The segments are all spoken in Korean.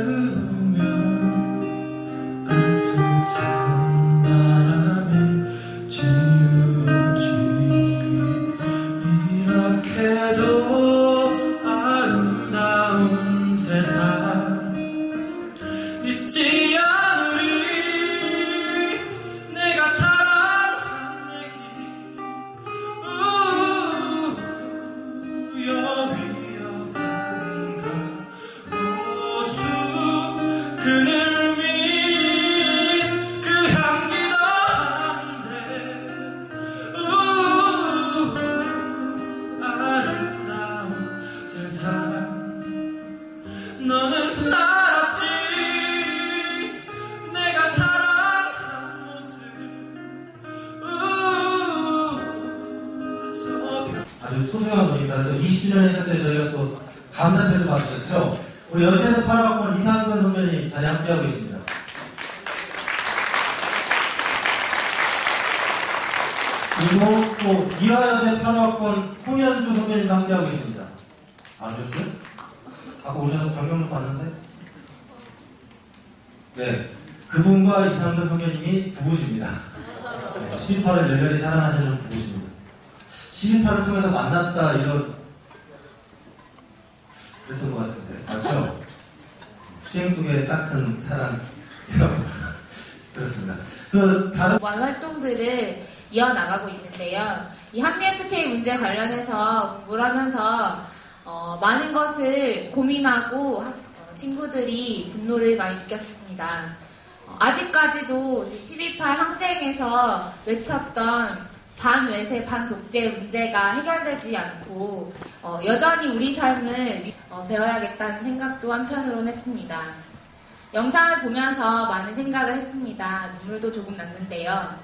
가 그늘 밑 그 향기도 한데 아름다운 세상 너는 알았지 내가 사랑한 모습 우, 아주 소중한 분입니다. 그래서 20주년 행사 때 저희가 또 감사패도 받으셨죠. 우리 연세대 8학번 이상근 선배님 자리 함께하고 계십니다. 그리고 또 이화여대 8학번 홍현주 선배님도 함께하고 계십니다. 안 오셨어요? 아까 오셔서 방명록 봤는데? 네. 그분과 이상근 선배님이 부부십니다. 네, 12파를 열렬히 사랑하시는 부부십니다. 12파를 통해서 만났다 이런 그랬던 것 같은데 맞죠? 수행 싹튼 사랑 이런 그렇습니다. 그 다른 완 활동들을 이어나가고 있는데요. 이 한미 FTA 문제 관련해서 공부를 하면서 어, 많은 것을 고민하고 학- 어, 친구들이 분노를 많이 느꼈습니다. 어, 아직까지도 12.8 항쟁에서 외쳤던 반외세, 반독재 문제가 해결되지 않고 어, 여전히 우리 삶을 위- 어, 배워야겠다는 생각도 한편으로는 했습니다. 영상을 보면서 많은 생각을 했습니다. 눈물도 조금 났는데요.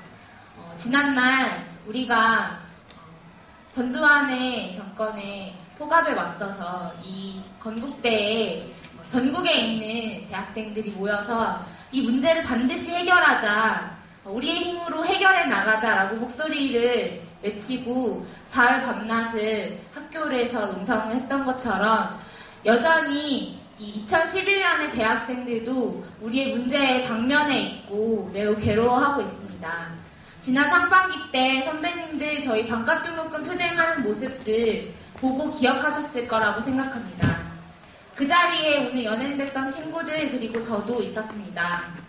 어, 지난날 우리가 어, 전두환의 정권에 포갑에 맞서서 이 건국대에 어, 전국에 있는 대학생들이 모여서 이 문제를 반드시 해결하자, 어, 우리의 힘으로 해결해 나가자라고 목소리를 외치고 사흘 밤낮을 학교에서 농성을 했던 것처럼 여전히 이 2011년의 대학생들도 우리의 문제의 당면에 있고 매우 괴로워하고 있습니다. 지난 상반기 때 선배님들 저희 반값 등록금 투쟁하는 모습들 보고 기억하셨을 거라고 생각합니다. 그 자리에 오늘 연행됐던 친구들 그리고 저도 있었습니다.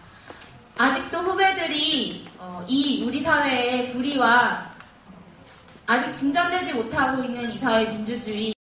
아직도 후배들이 어, 이 우리 사회의 불의와 아직 진전되지 못하고 있는 이 사회 민주주의